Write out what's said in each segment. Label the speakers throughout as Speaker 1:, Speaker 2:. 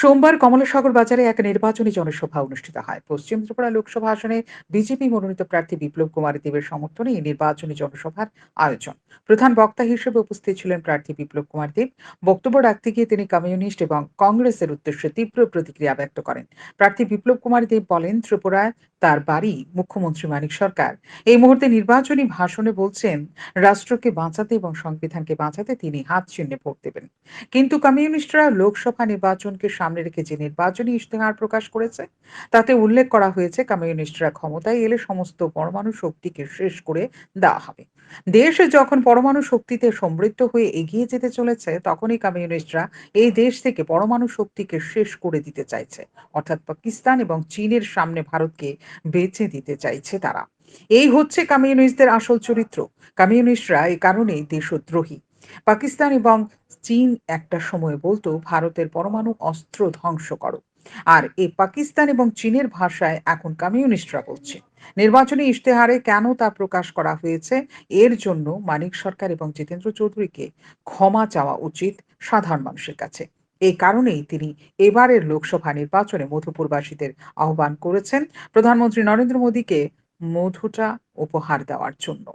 Speaker 1: সোমবার কমলাসাগর বাজারে এক নির্বাচনী জনসভা অনুষ্ঠিত হয়। পশ্চিম ত্রিপুরা লোকসভা আসনে বিজেপি মনোনীত প্রার্থী বিপ্লব কুমার দেবের সমর্থনে এই নির্বাচনী জনসভার আয়োজন। প্রধান বক্তা হিসেবে উপস্থিত ছিলেন প্রার্থী বিপ্লব কুমার দেব। বক্তব্য রাখতে গিয়ে তিনি কমিউনিস্ট এবং কংগ্রেসের উদ্দেশ্যে তীব্র প্রতিক্রিয়া ব্যক্ত করেন। প্রার্থী বিপ্লব কুমার দেব বলেন, ত্রিপুরায় তার বাড়ি মুখ্যমন্ত্রী মানিক সরকার। এই মুহূর্তে নির্বাচনী ভাষণে বলছেন, রাষ্ট্রকে বাঁচাতে এবং সংবিধানকে বাঁচাতে তিনি হাত চিহ্নে ভোট দেবেন। কিন্তু কমিউনিস্টরা লোকসভা নির্বাচনকে সামনে রেখে যে নির্বাচনী ইশতেহার প্রকাশ করেছে, তাতে উল্লেখ করা হয়েছে কমিউনিস্টরা ক্ষমতায় এলে সমস্ত পরমাণু শক্তিকে শেষ করে দেওয়া হবে। দেশ যখন পরমাণু শক্তিতে সমৃদ্ধ হয়ে এগিয়ে যেতে চলেছে, তখনই কমিউনিস্টরা এই দেশ থেকে পরমাণু শক্তিকে শেষ করে দিতে চাইছে। অর্থাৎ পাকিস্তান এবং চীনের সামনে ভারতকে বেঁচে দিতে চাইছে তারা। এই হচ্ছে কমিউনিস্টদের আসল চরিত্র। কমিউনিস্টরা এই কারণেই দেশদ্রোহী। পাকিস্তান এবং চীন একটা সময় বলতো, ভারতের পরমাণু অস্ত্র ধ্বংস করো। আর এই পাকিস্তান এবং চীনের ভাষায় এখন কমিউনিস্টরা বলছে। নির্বাচনী ইশতেহারে কেন তা প্রকাশ করা হয়েছে, এর জন্য মানিক সরকার এবং জিতেন্দ্র চৌধুরীকে ক্ষমা চাওয়া উচিত সাধারণ মানুষের কাছে। এই কারণেই তিনি এবারের লোকসভা নির্বাচনে মধুপুরবাসীদের আহ্বান করেছেন প্রধানমন্ত্রী নরেন্দ্র মোদীকে মধুটা উপহার দেওয়ার জন্য।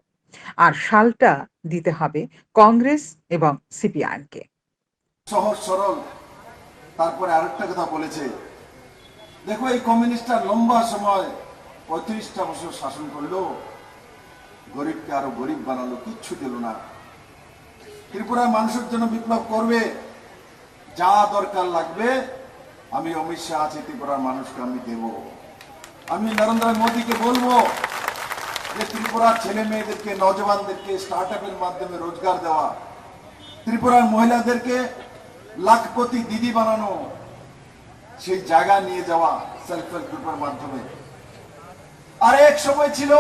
Speaker 1: আর শালটা দিতে হবে কংগ্রেস এবং সিপিআইএমকে।
Speaker 2: সহজ, সরল, তারপরে আরেকটা কথা বলেছে। দেখো, এই কমিউনিস্টরা লম্বা সময় পঁয়ত্রিশটা বছর শাসন করল। গরিবকে আরও গরিব বানালো, কিচ্ছু দিল না। ত্রিপুরার মানুষের জন্য বিপ্লব করবে, যা দরকার লাগবে, আমি অমিত শাহ আছি, ত্রিপুরার মানুষকে আমি দেব। আমি নরেন্দ্র মোদীকে বলব যে ত্রিপুরার ছেলে মেয়েদেরকে নজওয়ানদেরকে স্টার্ট আপের মাধ্যমে রোজগার দেওয়া ত্রিপুরার মহিলাদেরকে লাখপতি দিদি বানানো সেই জায়গা নিয়ে যাওয়া সেলফ হেল্প গ্রুপের মাধ্যমে আর এক সময় ছিল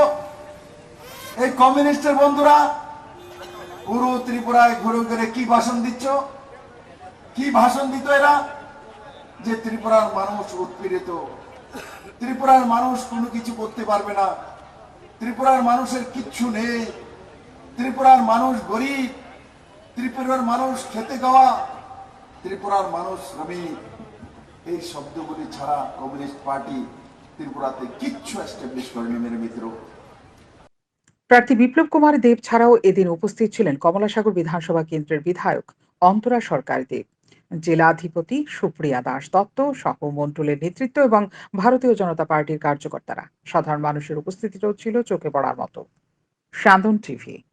Speaker 2: এই কমিউনিস্টের বন্ধুরা পুরো ত্রিপুরায় ঘুরে ঘুরে কি ভাষণ দিচ্ছ কি ভাষণ দিত এরা যে ত্রিপুরার মানুষ উৎপীড়িত ত্রিপুরার মানুষ কোনো কিছু করতে পারবে না ত্রিপুরার মানুষের কিচ্ছু নেই। ত্রিপুরার মানুষ গরিব, ত্রিপুরার মানুষ খেতে খাওয়া ত্রিপুরার মানুষ শ্রমিক। এই শব্দগুলি ছাড়া কমিউনিস্ট পার্টি ত্রিপুরাতে কিচ্ছু এস্টাবলিশ করেনি, মেরে মিত্র।
Speaker 1: প্রার্থী বিপ্লব কুমার দেব ছাড়াও এদিন উপস্থিত ছিলেন কমলাসাগর বিধানসভা কেন্দ্রের বিধায়ক অন্তরা সরকার দেব জেলাধিপতি সুপ্রিয়া দাস দত্ত সহ মন্ডলের নেতৃত্ব এবং ভারতীয় জনতা পার্টির কার্যকর্তারা। সাধারণ মানুষের উপস্থিতিটাও ছিল চোখে পড়ার মতো। সাধন টিভি।